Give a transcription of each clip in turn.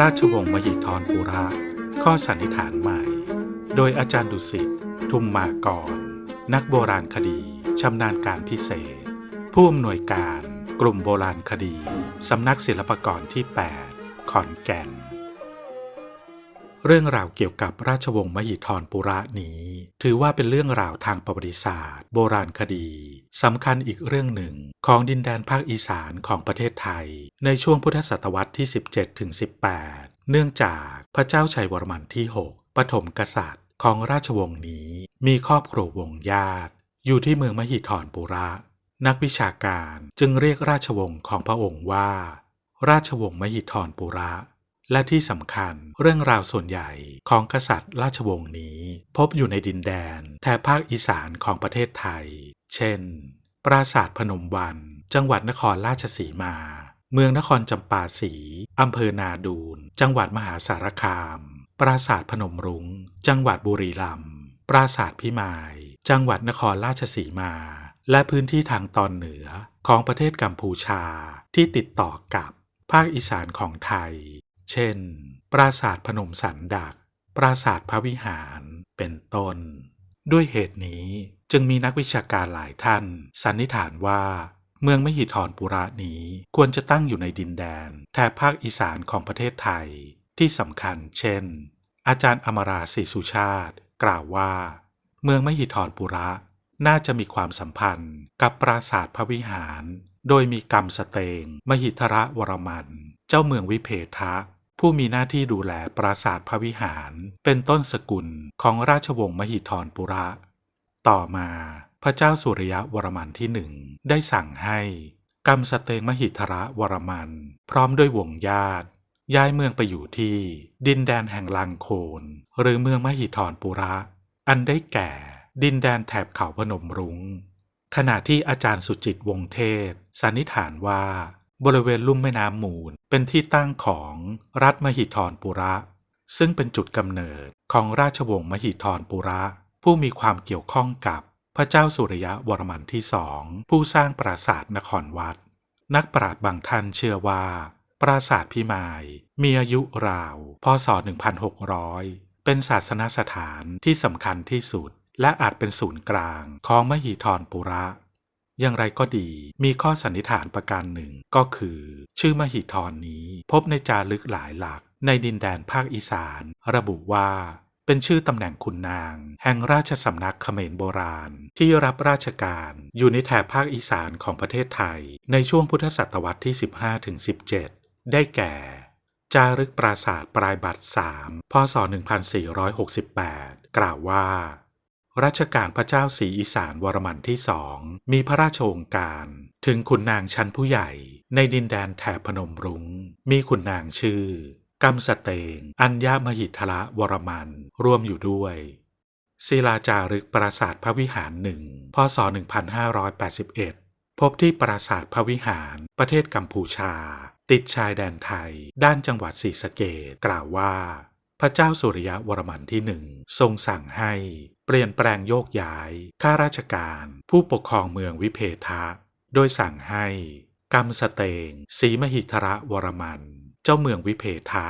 ราชวงศ์มหิธรปุระ ข้อสันนิษฐานใหม่ โดยอาจารย์ดุสิต ทุมมากรนักโบราณคดี ชำนาญการพิเศษ ผู้อำนวยการกลุ่มโบราณคดี สำนักศิลปากรที่ 8 ขอนแก่น เรื่องราวเกี่ยวกับราชวงศ์มหิธรปุระนี้ ถือว่าเป็นเรื่องราวทางประวัติศาสตร์ โบราณคดี สำคัญอีกเรื่องหนึ่งของดินแดนภาคอีสานของประเทศไทย ในช่วงพุทธศตวรรษที่ 17ถึง18 เนื่องจากพระเจ้าชัยวรมันที่ 6 ปฐมกษัตริย์ของราชวงศ์นี้มีครอบครัววงญาติ อยู่ที่เมืองมหิธรปุระ นักวิชาการจึงเรียกราชวงศ์ของพระองค์ว่า ราชวงศ์มหิธรปุระ และที่สำคัญเรื่องราวส่วนใหญ่ของกษัตริย์ราชวงศ์นี้ พบอยู่ในดินแดนแถบภาคอีสานของประเทศไทย เช่น ปราสาทพนมวัน จังหวัดนครราชสีมา เมืองนครจำปาสีอำเภอนาดูน จังหวัดมหาสารคาม ปราสาทพนมรุง้ง จังหวัดบุรีรัมย์ ปราสาทพิมาย จังหวัดนครราชสีมา และพื้นที่ทางตอนเหนือของประเทศกัมพูชาที่ติดต่อกับภาคอีสานของไทย เช่น ปราสาทพนมสันดัก ปราสาทพระวิหาร เป็นต้น ด้วยเหตุนี้จึงมีนักวิชาการหลายท่าน สันนิษฐานว่า เมืองมหิธรปุระนี้ควรจะตั้งอยู่ในดินแดนแถบภาคอีสานของประเทศไทย ที่สำคัญ เช่น อาจารย์อมราศรีสุชาติ กล่าวว่า เมืองมหิธรปุระน่าจะมีความสัมพันธ์กับปราสาทพระวิหาร โดยมีกรรมสเตง มหิทระวรมัน เจ้าเมืองวิเพทะ ผู้มีหน้าที่ดูแลปราสาทพระวิหาร เป็นต้นสกุลของราชวงศ์มหิธรปุระ ต่อมาพระเจ้าสุริยะวรมันที่หนึ่งได้สั่งให้กรรมสเตงมหิทระวรมัน พร้อมด้วยวงญาติ ย้ายเมืองไปอยู่ที่ ดินแดนแห่งลังโคน หรือเมืองมหิธรปุระ อันได้แก่ ดินแดนแถบเขาพนมรุง้งขณะที่อาจารย์สุจิตวงเทศสันนิษฐานว่า บริเวณลุ่มแม่น้ำมูล เป็นที่ตั้งของรัฐมหิธรปุระ ซึ่งเป็นจุดกำเนิดของราชวงศ์มหิธรปุระ ผู้มีความเกี่ยวข้องกับพระเจ้าสุริยะวรมันที่สองผู้สร้างปราสาทนครวัด นักปราชญ์บางท่านเชื่อว่า ปราสาทพิมาย มีอายุราวพศ 1600 เป็นศาสนสถานที่สำคัญที่สุด และอาจเป็นศูนย์กลางของมหิธรปุระ อย่างไรก็ดี มีข้อสันนิษฐานประการหนึ่งก็คือ ชื่อมหิธรนี้ พบในจารึกหลายหลัก ในดินแดนภาคอีสาน ระบุว่า เป็นชื่อตำแหน่งขุนนาง แห่งราชสำนักเขมรโบราณ ที่รับราชการอยู่ในแถบภาคอีสานของประเทศไทย ในช่วงพุทธศตวรรษที่ 15-17 ได้แก่จารึกปราสาทปลายบัตร3พศ1468 กล่าวว่า รัชกาลพระเจ้าศรีอีสานวรมันที่สองมีพระราชโองการ ถึงขุนนางชั้นผู้ใหญ่ในดินแดนแถบพนมรุง้ง มีขุนนางชื่อกำสเตง อัญญามหิทละวรมันร่วมอยู่ด้วยศิลาจารึกปราสาทพระวิหารหนึ่งพศ 1581 พบที่ปราสาทพระวิหารประเทศกัมพูชา ติดชายแดนไทย ด้านจังหวัดศรีสะเกดกล่าวว่า พระเจ้าสุริยะวรมันที่หนึ่งทรงสั่งให้ เปลี่ยนแปลงโยกย้าย ข้าราชการ ผู้ปกครองเมืองวิเพทะ โดยสั่งให้กำสเตงศรีมหิทระวรมัน เจ้าเมืองวิเพทะ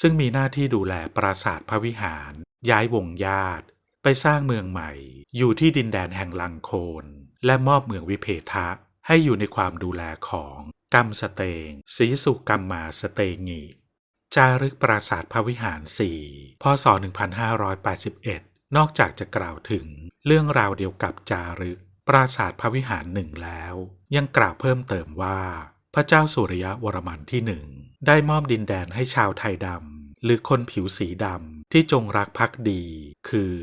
ซึ่งมีหน้าที่ดูแลปราสาทพระวิหาร ย้ายวงญาติ ไปสร้างเมืองใหม่ อยู่ที่ดินแดนแห่งลังโคน และมอบเมืองวิเพทะ ให้อยู่ในความดูแลของกรรมสเตงศรีสุกรรมมาสเตงีจารึกปราสาทพระวิหาร4พศ 1581 นอกจากจะกล่าวถึงเรื่องราวเดียวกับจารึก ปราสาทพระวิหารหนึ่งแล้ว ยังกล่าวเพิ่มเติมว่า พระเจ้าสุริยะวรมันที่หนึ่งได้มอบดินแดนให้ชาวไทยดำหรือคนผิวสีดำที่จงรักภักดี คือ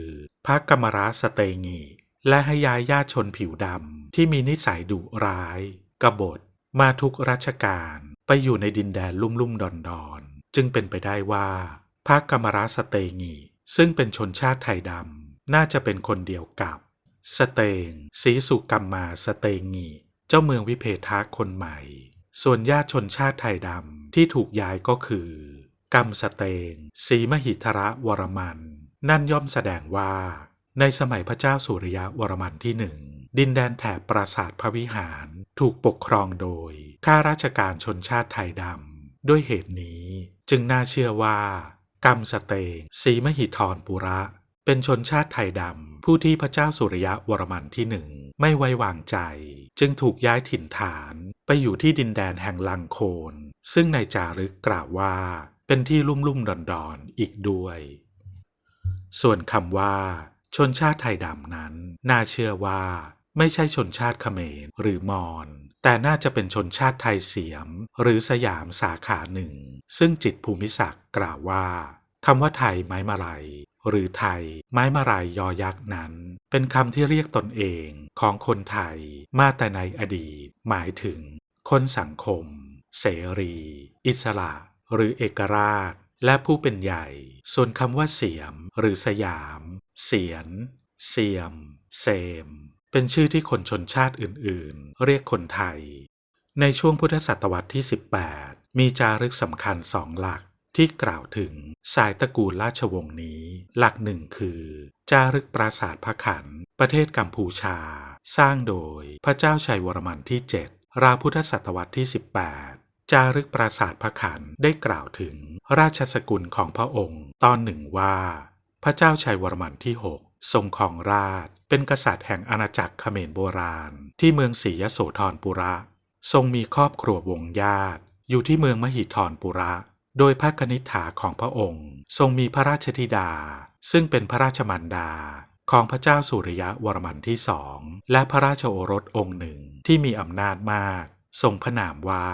พระกรมราสเตงีและให้ย้ายญาติชนผิวดำที่มีนิสัยดุร้าย กบฏ มาทุกราชการไปอยู่ในดินแดนลุ่มลุ่มดอนดอนจึงเป็นไปได้ว่าพระกรมราสเตงี ซึ่งเป็นชนชาติไทยดำ น่าจะเป็นคนเดียวกับ สเตงศีสุกรรมมาสเตงีเจ้าเมืองวิเพทะคนใหม่ ส่วนญาติชนชาติไทยดำที่ถูกย้ายก็คือกรรมสเตงศีมหิทระวรมัน นั่นย่อมแสดงว่า ในสมัยพระเจ้าสุริยะวรมันที่หนึ่งดินแดนแถบปราสาทพระวิหารถูกปกครองโดยข้าราชการชนชาติไทยดำ ด้วยเหตุนี้จึงน่าเชื่อว่า กรรมสเตงศรีมหิธรปุระ เป็นชนชาติไทยดำ ผู้ที่พระเจ้าสุริยะวรมันที่หนึ่งไม่ไว้วางใจ จึงถูกย้ายถิ่นฐานไปอยู่ที่ดินแดนแห่งลังโคน ซึ่งในจารึกกล่าวว่า เป็นที่ลุ่มลุ่มดอนดอนๆอีกด้วย ส่วนคำว่า ชนชาติไทยดำนั้น น่าเชื่อว่า ไม่ใช่ชนชาติเขมรหรือมอญแต่น่าจะเป็นชนชาติไทยเสียม หรือสยามสาขาหนึ่ง ซึ่งจิตภูมิศักดิ์กล่าวว่า คำว่าไทยไม้มาลัยหรือไทย ไม้มาลายยอยักษ์นั้น เป็นคำที่เรียกตนเองของคนไทย มาแต่ในอดีต หมายถึง คนสังคม เสรี อิสระ หรือเอกราช และผู้เป็นใหญ่ ส่วนคำว่าเสียม หรือสยาม เสียน เสียมเซมเป็นชื่อที่คนชนชาติอื่นๆ เรียกคนไทย ในช่วงพุทธศตวรรษที่ 18 มีจารึกสำคัญสองหลัก ที่กล่าวถึงสายตระกูลราชวงศ์นี้ หลักหนึ่งคือ จารึกปราสาทพระขัน ประเทศกัมพูชา สร้างโดยพระเจ้าชัยวรมันที่ 7 ราพุทธศตวรรษที่ 18 จารึกปราสาทพระขันได้กล่าวถึงราชสกุลของพระองค์ตอนหนึ่งว่า พระเจ้าชัยวรมันที่ 6 ทรงครองราช เป็นกษัตริย์แห่งอาณาจักรเขมรโบราณ ที่เมืองศรียโสธรปุระ ทรงมีครอบครัววงญาติ อยู่ที่เมืองมหิธรปุระ โดยพระกนิษฐาของพระองค์ ทรงมีพระราชธิดา ซึ่งเป็นพระราชมารดาของพระเจ้าสุริยะวรมันที่สองและพระราชโอรสองค์หนึ่งที่มีอำนาจมาก ทรงพระนามว่า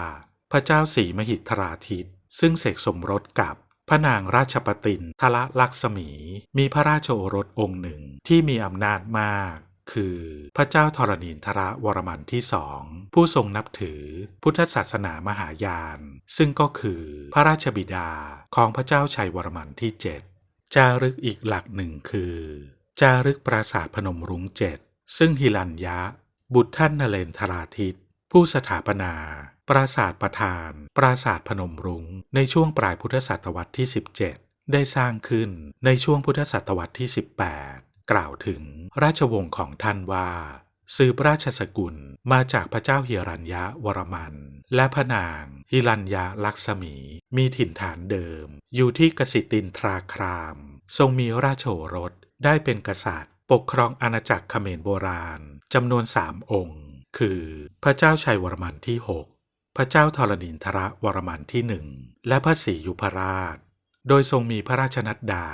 พระเจ้าศรีมหิทราทิต ซึ่งเสกสมรสกับพระนางราชปตินทละลักษมี มีพระราชโอรสองค์หนึ่งที่มีอำนาจมาก คือพระเจ้าธรณีนทรวรมันที่สองผู้ทรงนับถือพุทธศาสนามหายาน ซึ่งก็คือพระราชบิดาของพระเจ้าชัยวรมันที่เจ็ดจารึกอีกหลักหนึ่งคือ จารึกปราสาทพนมรุ้งเจ็ดซึ่งฮิรัญยะ บุตรท่านนเรนทราทิต ผู้สถาปนา ปราสาทประธาน ปราสาทพนมรุง้ง ในช่วงปลายพุทธศตวรรษที่ 17 ได้สร้างขึ้นในช่วงพุทธศตวรรษที่ 18 กล่าวถึงราชวงศ์ของท่านว่า สืบราชสกุลมาจากพระเจ้าเฮีรัญยะวรมัน และพระนางฮิรัญยาลักษมี มีถิ่นฐานเดิม อยู่ที่กสิตินทราคราม ทรงมีราชโอรสได้เป็นกษัตริย์ ปกครองอาณาจักรเขมรโบราณจำนวนสามองค์ คือพระเจ้าชัยวรมันที่ 6 พระเจ้าธรณินทรวรมันที่หนึ่งและพระศรียุพราช โดยทรงมีพระราชนัดดา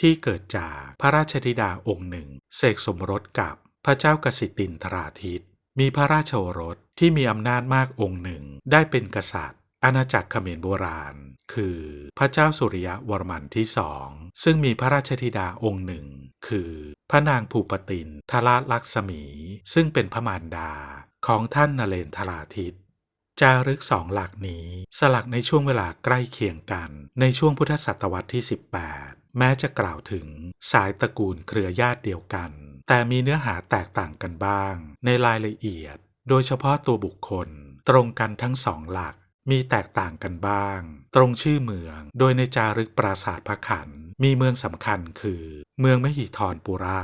ที่เกิดจากพระราชธิดาองค์หนึ่งเสกสมรสกับพระเจ้ากสิตินทราทิต มีพระราชโอรสที่มีอำนาจมากองค์หนึ่งได้เป็นกษัตริย์ อาณาจักรเขมรโบราณ คือพระเจ้าสุริยะวรมันที่สอง ซึ่งมีพระราชธิดาองค์หนึ่ง คือพระนางภูปตินทราลักษมี ซึ่งเป็นพระมารดาของท่านนเรนทราทิต จารึกสองหลักนี้ สลักในช่วงเวลาใกล้เคียงกัน ในช่วงพุทธศตวรรษที่ 18 แม้จะกล่าวถึงสายตระกูลเครือญาติเดียวกัน แต่มีเนื้อหาแตกต่างกันบ้าง ในรายละเอียด โดยเฉพาะตัวบุคคล ตรงกันทั้งสองหลัก มีแตกต่างกันบ้าง ตรงชื่อเมือง โดยในจารึกปราสาทพระขัน มีเมืองสำคัญคือ เมืองมหิธรปุระ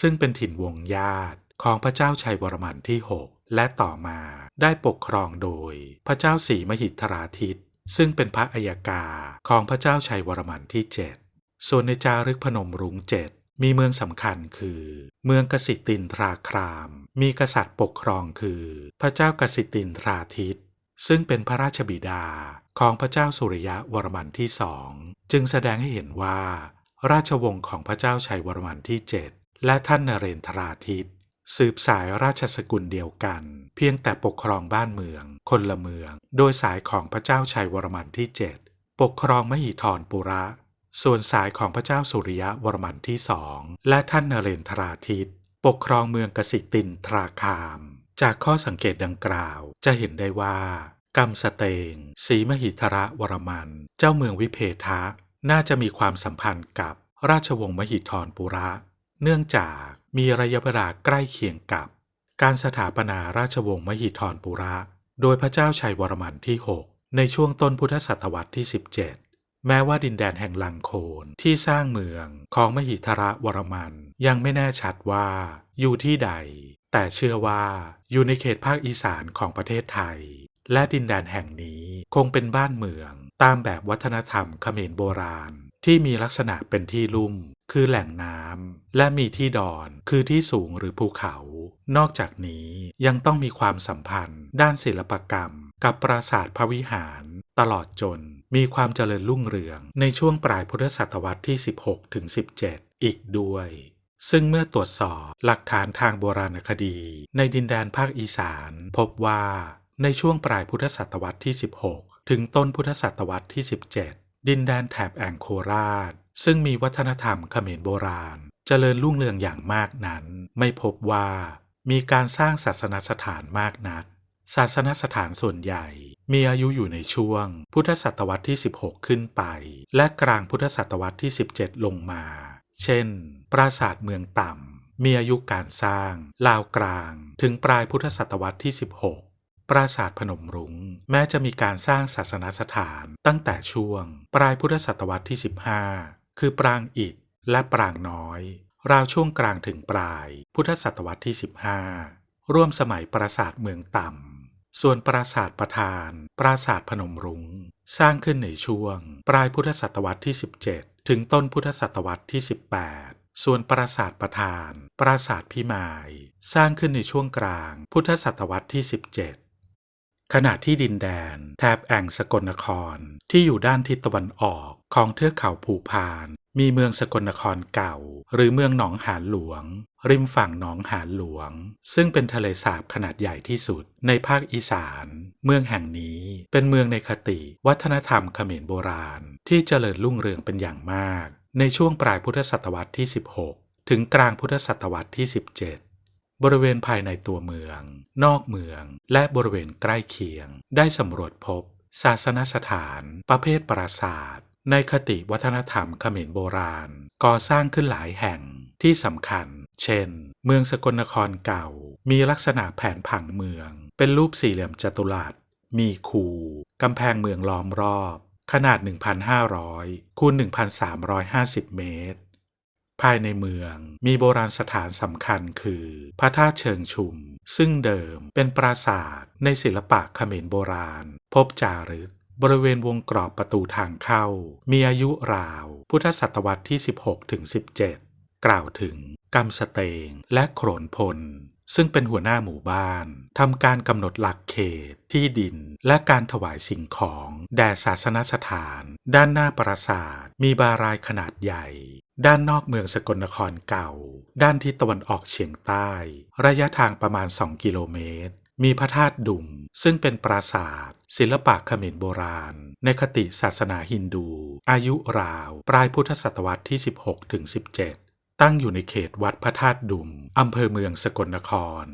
ซึ่งเป็นถิ่นวงญาติของพระเจ้าชัยวรมันที่ 6 และต่อมาได้ปกครองโดยพระเจ้าศรีมหิทราทิต ซึ่งเป็นพระอัยกาของพระเจ้าชัยวรมันที่ 7 ส่วนในจารึกพนมรุ้งเจ็ดมีเมืองสำคัญคือ เมืองกสิตินทราคราม มีกษัตริย์ปกครองคือ พระเจ้ากสิตินทราทิต ซึ่งเป็นพระราชบิดาของพระเจ้าสุริยะวรมันที่สองจึงแสดงให้เห็นว่า ราชวงศ์ของพระเจ้าชัยวรมันที่ 7 และท่านนเรนทราทิต สืบสายราชสกุลเดียวกัน เพียงแต่ปกครองบ้านเมือง คนละเมือง โดยสายของพระเจ้าชัยวรมันที่ 7 ปกครองมหิธรปุระ ส่วนสายของพระเจ้าสุริยะวรมันที่สองและท่านนเรนทราทิต ปกครองเมืองกสิตินทราคาม จากข้อสังเกตดังกล่าวจะเห็นได้ว่ากรรมสเตงศรีมหิทระวรมัน เจ้าเมืองวิเพทะ น่าจะมีความสัมพันธ์กับราชวงศ์มหิธรปุระ เนื่องจาก มีระยะเวลาใกล้เคียงกับ การสถาปนาราชวงศ์มหิธรปุระ โดยพระเจ้าชัยวรมันที่ 6 ในช่วงต้นพุทธศตวรรษที่ 17 แม้ว่าดินแดนแห่งลังโคนที่สร้างเมืองของมหิทระวรมัน ยังไม่แน่ชัดว่าอยู่ที่ใด แต่เชื่อว่าอยู่ในเขตภาคอีสานของประเทศไทย และดินแดนแห่งนี้คงเป็นบ้านเมือง ตามแบบวัฒนธรรมเขมรโบราณที่มีลักษณะเป็นที่ลุ่ม คือแหล่งน้ำและมีที่ดอนคือที่สูงหรือภูเขา นอกจากนี้ยังต้องมีความสัมพันธ์ ด้านศิลปกรรม กับปราสาทพระวิหาร ตลอดจนมีความเจริญรุ่งเรืองในช่วงปลายพุทธศตวรรษที่ 16ถึง17 อีกด้วย ซึ่งเมื่อตรวจสอบหลักฐานทางโบราณคดี ในดินแดนภาคอีสาน พบว่าในช่วงปลายพุทธศตวรรษที่ 16 ถึงต้นพุทธศตวรรษที่ 17 ดินแดนแถบแองโคราช ซึ่งมีวัฒนธรรมเขมรโบราณ เจริญรุ่งเรืองอย่างมากนั้น ไม่พบว่ามีการสร้างศาสนสถานมากนัก ศาสนสถานส่วนใหญ่ มีอายุอยู่ในช่วง พุทธศตวรรษที่ 16 ขึ้นไป และกลางพุทธศตวรรษที่ 17 ลงมา เช่น ปราสาทเมืองต่ำ มีอายุการสร้างลาวกลางถึงปลายพุทธศตวรรษที่ 16ปราสาทพนมรุง้งแม้จะมีการสร้างศาสนสถานตั้งแต่ช่วง ปลายพุทธศตวรรษที่ 15 คือปรางอิฐและปรางน้อย ราวช่วงกลางถึงปลาย พุทธศตวรรษที่ 15 ร่วมสมัยปราสาทเมืองต่ำ ส่วนปราสาทประธาน ปราสาทพนมรุง้ง สร้างขึ้นในช่วง ปลายพุทธศตวรรษที่ 17 ถึงต้นพุทธศตวรรษที่ 18ส่วนปราสาทประธาน ปราสาทพิมาย สร้างขึ้นในช่วงกลาง พุทธศตวรรษที่ 17 ขณะที่ดินแดน แถบแอ่งสกลนครที่อยู่ด้านทิศตะวันออก ของเทือกเขาภูพาน มีเมืองสกลนครเก่า หรือเมืองหนองหานหลวง ริมฝั่งหนองหานหลวง ซึ่งเป็นทะเลสาบขนาดใหญ่ที่สุดในภาคอีสาน เมืองแห่งนี้เป็นเมืองในคติ วัฒนธรรมเขมรโบราณ ที่เจริญรุ่งเรืองเป็นอย่างมาก ในช่วงปลายพุทธศตวรรษที่ 16 ถึงกลางพุทธศตวรรษที่ 17บริเวณภายในตัวเมือง นอกเมือง และบริเวณใกล้เคียง ได้สำรวจพบ ศาสนสถาน ประเภทปราสาท ในคติวัฒนธรรมเขมรโบราณ ก่อสร้างขึ้นหลายแห่งที่สำคัญ เช่น เมืองสกลนครเก่า มีลักษณะแผนผังเมือง เป็นรูปสี่เหลี่ยมจัตุรัส มีคูกำแพงเมืองล้อมรอบ ขนาด 1,500 คูณ 1,350 เมตร ภายในเมืองมีโบราณสถานสำคัญคือ พระธาตุเชิงชุม ซึ่งเดิมเป็นปราสาทในศิลปะเขมรโบราณ พบจารึก บริเวณวงกรอบประตูทางเข้า มีอายุราว พุทธศตวรรษที่ 16ถึง17 กล่าวถึงกำสเตงและโขนพล ซึ่งเป็นหัวหน้าหมู่บ้านทำการกำหนดหลักเขต ที่ดิน และการถวายสิ่งของ แด่ศาสนสถาน ด้านหน้าปราสาท มีบารายขนาดใหญ่ ด้านนอกเมืองสกลนครเก่า ด้านทิศตะวันออกเฉียงใต้ ระยะทางประมาณ 2 กิโลเมตร มีพระธาตุดุมซึ่งเป็นปราสาท ศิลปะเขมรโบราณ ในคติศาสนาฮินดู อายุราวปลายพุทธศตวรรษที่ 16ถึง17 ตั้งอยู่ในเขตวัดพระธาตุดุมอำเภอเมืองสกลนคร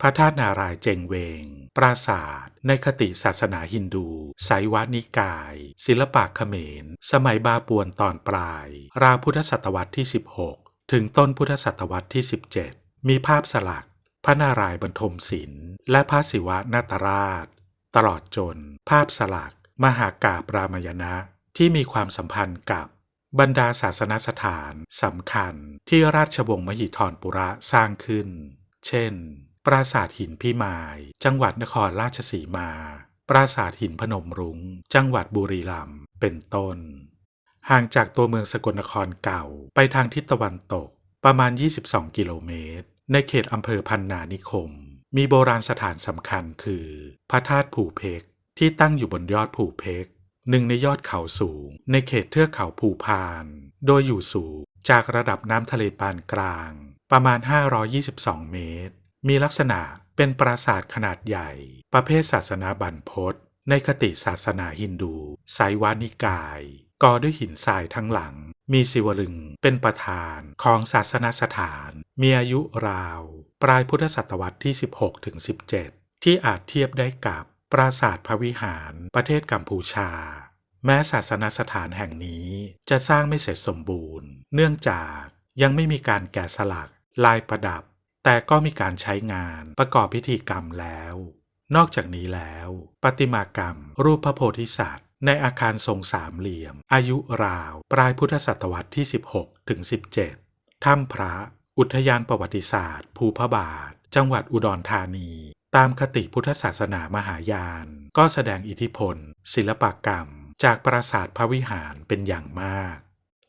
พระธาตุนารายเจงเวง ปราสาท ในคติศาสนาฮินดู ไสวานิกาย ศิลปะเขมร สมัยบาปวนตอนปลาย ราวพุทธศตวรรษที่ 16 ถึงต้นพุทธศตวรรษที่ 17 มีภาพสลัก พระนารายณ์บรรทมศิลป์ และพระศิวะนาตราช ตลอดจน ภาพสลัก มหากาบรามยณะที่มีความสัมพันธ์กับบรรดาศาสนสถานสำคัญที่ราชวงศ์มหิธรปุระสร้างขึ้น เช่น ปราสาทหินพิมาย จังหวัดนครราชสีมา ปราสาทหินพนมรุง้ง จังหวัดบุรีรัมย์ เป็นต้น ห่างจากตัวเมืองสกลนครเก่าไปทางทิศตะวันตกประมาณ 22 กิโลเมตร ในเขตอำเภอพันนานิคม มีโบราณสถานสำคัญคือ พระธาตุผูเพกที่ตั้งอยู่บนยอดผูเพกหนึ่งในยอดเขาสูง ในเขตเทือกเขาภูพาน โดยอยู่สูงจากระดับน้ำทะเลปานกลาง ประมาณ 522 เมตร มีลักษณะเป็นปราสาทขนาดใหญ่ ประเภทศาสนาบันพศในคติศาสนาฮินดู ไซวานิกาย ก่อด้วยหินทรายทั้งหลัง มีศิวลึงเป็นประธานของศาสนสถาน มีอายุราว ปลายพุทธศตวรรษที่ 16ถึง17 ที่อาจเทียบได้กับปราสาทพระวิหารประเทศกัมพูชา แม้ศาสนสถานแห่งนี้จะสร้างไม่เสร็จสมบูรณ์ เนื่องจากยังไม่มีการแกะสลัก ลายประดับ แต่ก็มีการใช้งานประกอบพิธีกรรมแล้ว นอกจากนี้แล้วประติมากรรม รูปพระโพธิสัตว์ ในอาคารทรงสามเหลี่ยม อายุราว ปลายพุทธศตวรรษที่ 16ถึง17 ถ้ำพระ อุทยานประวัติศาสตร์ ภูพระบาท จังหวัดอุดรธานี ตามคติพุทธศาสนามหายาน ก็แสดงอิทธิพล ศิลปกรรม จากปราสาทพระวิหารเป็นอย่างมาก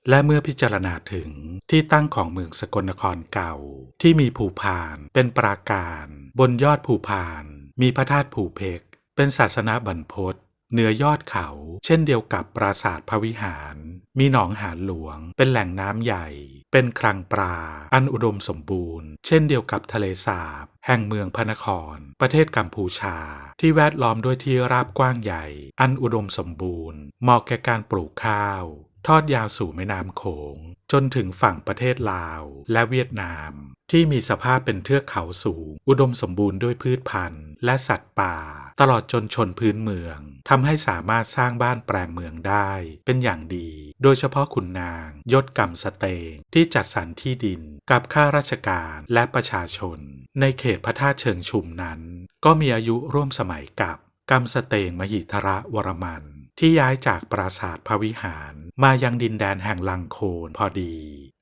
และเมื่อพิจารณาถึงที่ตั้งของเมืองสกลนครเก่า ที่มีภูพานเป็นปราการ บนยอดภูพาน มีพระธาตุภูเพกเป็นศาสนาบรรพต เหนือยอดเขา เช่นเดียวกับปราสาทพระวิหาร มีหนองหานหลวง เป็นแหล่งน้ำใหญ่ เป็นคลังปลา อันอุดมสมบูรณ์ เช่นเดียวกับทะเลสาบ แห่งเมืองพระนคร ประเทศกัมพูชา ที่แวดล้อมด้วยที่ราบกว้างใหญ่ อันอุดมสมบูรณ์ เหมาะแก่การปลูกข้าว ทอดยาวสู่แม่น้ำโขง จนถึงฝั่งประเทศลาว และเวียดนามที่มีสภาพเป็นเทือกเขาสูง อุดมสมบูรณ์ด้วยพืชพันธุ์ และสัตว์ป่า ตลอดจนชนพื้นเมืองทำให้สามารถสร้างบ้านแปลงเมืองได้เป็นอย่างดี โดยเฉพาะขุนนางยศกรรมสเตงที่จัดสรรที่ดินกับข้าราชการและประชาชน ในเขตพระธาตุเชิงชุมนั้น ก็มีอายุร่วมสมัยกับกรรมสเตงมหิทระวรมันที่ย้ายจากปราสาทพระวิหารมายังดินแดนแห่งลังโคนพอดี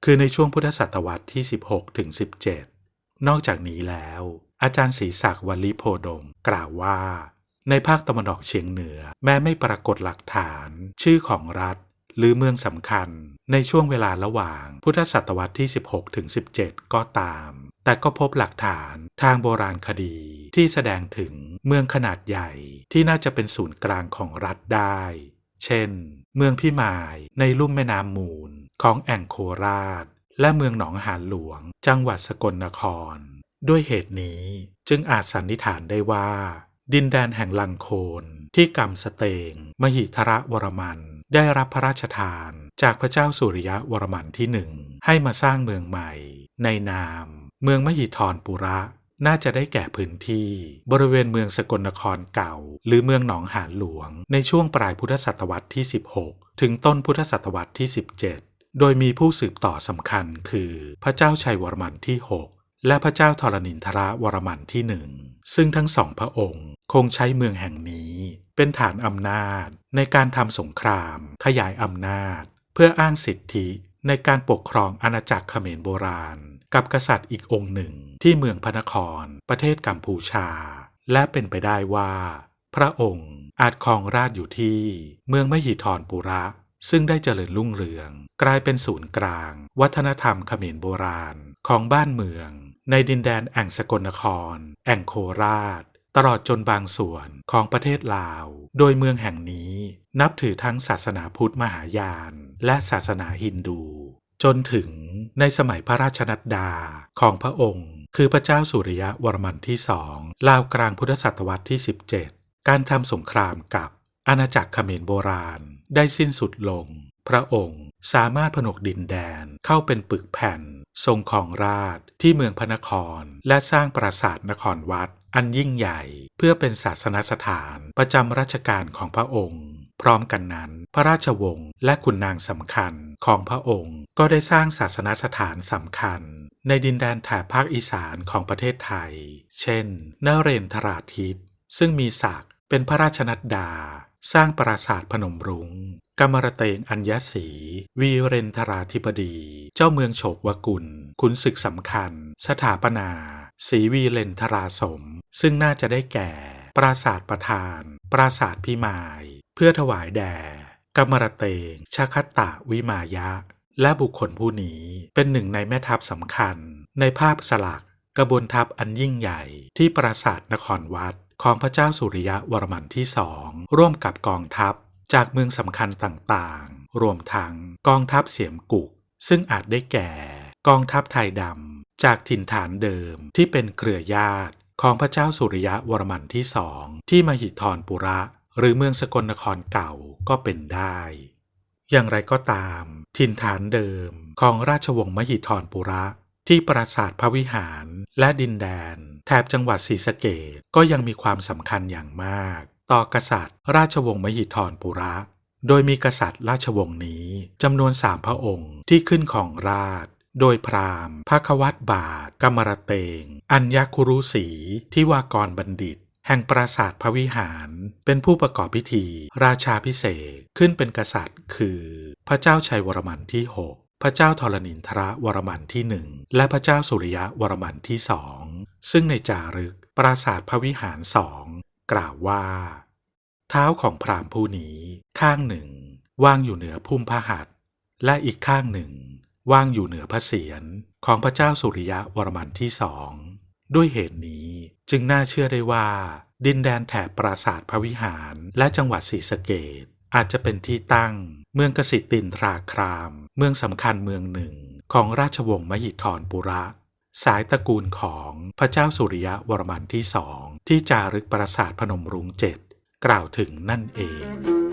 คือในช่วงพุทธศตวรรษที่ 16ถึง17 นอกจากนี้แล้วอาจารย์ศรีศักดิ์วัลลิโพดม กล่าวว่า ในภาคตะวันออกเฉียงเหนือ แม้ไม่ปรากฏหลักฐาน ชื่อของรัฐ หรือเมืองสำคัญ ในช่วงเวลาระหว่างพุทธศตวรรษที่ 16ถึง17 ก็ตาม แต่ก็พบหลักฐานทางโบราณคดีที่แสดงถึงเมืองขนาดใหญ่ที่น่าจะเป็นศูนย์กลางของรัฐได้ เช่น เมืองพิมายในลุ่มแม่น้ำมูลของแอ่งโคราช และเมืองหนองหานหลวง จังหวัดสกลนคร ด้วยเหตุนี้จึงอาจสันนิษฐานได้ว่า ดินแดนแห่งลังโคนที่กำสเตง มหิทระวรมัน ได้รับพระราชทาน จากพระเจ้าสุริยะวรมันที่หนึ่งให้มาสร้างเมืองใหม่ ในนาม เมืองมหิธรปุระน่าจะได้แก่พื้นที่บริเวณเมืองสกลนครเก่า หรือเมืองหนองหานหลวง ในช่วงปลายพุทธศตวรรษที่ 16 ถึงต้นพุทธศตวรรษที่ 17 โดยมีผู้สืบต่อสำคัญคือพระเจ้าชัยวรมันที่ 6 และพระเจ้าธรณินทรวรมันที่หนึ่ง ซึ่งทั้งสองพระองค์คงใช้เมืองแห่งนี้ เป็นฐานอำนาจในการทำสงคราม ขยายอำนาจ เพื่ออ้างสิทธิในการปกครองอาณาจักรเขมรโบราณ กับกษัตริย์อีกองค์หนึ่งที่เมืองพระนคร ประเทศกัมพูชา และเป็นไปได้ว่า พระองค์อาจครองราชอยู่ที่เมืองมหิธรปุระ ซึ่งได้เจริญรุ่งเรือง กลายเป็นศูนย์กลาง วัฒนธรรมเขมรโบราณของบ้านเมือง ในดินแดนแอ่งสกลนคร แอ่งโคราช ตลอดจนบางส่วนของประเทศลาว โดยเมืองแห่งนี้นับถือทั้งศาสนาพุทธมหายาน และศาสนาฮินดู จนถึงในสมัยพระราชนัดดาของพระองค์ คือพระเจ้าสุริยะวรมันที่สองลาวกลางพุทธศตวรรษที่ 17 การทำสงครามกับอาณาจักรเขมรโบราณได้สิ้นสุดลง พระองค์สามารถผนวกดินแดนเข้าเป็นปึกแผ่น ทรงของราชที่เมืองพระนคร และสร้างปราสาทนครวัด อันยิ่งใหญ่ เพื่อเป็นศาสนสถานประจำราชการของพระองค์ พร้อมกันนั้น พระราชวงศ์และขุนนางสำคัญของพระองค์ ก็ได้สร้างศาสนสถานสำคัญ ในดินแดนแถบภาคอีสานของประเทศไทย เช่นนเรนทราทิตซึ่งมีศักดิ์เป็นพระราชนัดดา สร้างปราสาทพนมรุง้ง กมรเตงอัญญศรีวีเรนทราธิบดี เจ้าเมืองโฉกวกุลขุนศึกสำคัญ สถาปนาศรีวีเรนทราสม ซึ่งน่าจะได้แก่ ปราสาทประธาน ปราสาทพิมาย เพื่อถวายแด่กมรเตงชาคตะวิมายะ และบุคคลผู้นี้เป็นหนึ่งในแม่ทัพสำคัญ ในภาพสลักกระบวนทัพอันยิ่งใหญ่ที่ปราสาทนครวัดของพระเจ้าสุริยะวรมันที่สองร่วมกับกองทัพ จากเมืองสำคัญต่างๆ รวมทั้งกองทัพเสียมกุก ซึ่งอาจได้แก่ กองทัพไทยดำจากถิ่นฐานเดิมที่เป็นเครือญาติของพระเจ้าสุริยะวรมันที่สองที่มหิธรปุระ หรือเมืองสกลนครเก่าก็เป็นได้ อย่างไรก็ตาม ถิ่นฐานเดิมของราชวงศ์มหิธรปุระ ที่ปราสาทพระวิหารและดินแดน แถบจังหวัดศรีสะเกดก็ยังมีความสำคัญอย่างมาก ต่อกษัตริย์ ราชวงศ์มหิธรปุระ โดยมีกษัตริย์ราชวงศ์นี้จำนวนสามพระองค์ที่ขึ้นของราช โดยพราหมณ์พระควัตบาทกมรเตง อัญญคุรุสีที่วากรบัณฑิต แห่งปราสาทพระวิหาร เป็นผู้ประกอบพิธี ราชาพิเศษขึ้นเป็นกษัตริย์ คือ พระเจ้าชัยวรมันที่6พระเจ้าธรณินทรวรมันที่หนึ่งและพระเจ้าสุริยะวรมันที่สองซึ่งในจารึกปราสาทพระวิหารสอง กล่าวว่า เท้าของพรามผู้นี้ ข้างหนึ่งวางอยู่เหนือพุ่มพระหัตถ์และอีกข้างหนึ่งวางอยู่เหนือพระเศียรของพระเจ้าสุริยะวรมันที่สองด้วยเหตุนี้จึงน่าเชื่อได้ว่า ดินแดนแถบปราสาทพระวิหารและจังหวัดศรีสะเกดอาจจะเป็นที่ตั้ง เมืองกสิตินทราคราม เมืองสำคัญเมืองหนึ่งของราชวงศ์มหิธรปุระ สายตระกูลของพระเจ้าสุริยะวรมันที่สองที่จารึกปราสาทพนมรุ้งเจ็ดกล่าวถึงนั่นเอง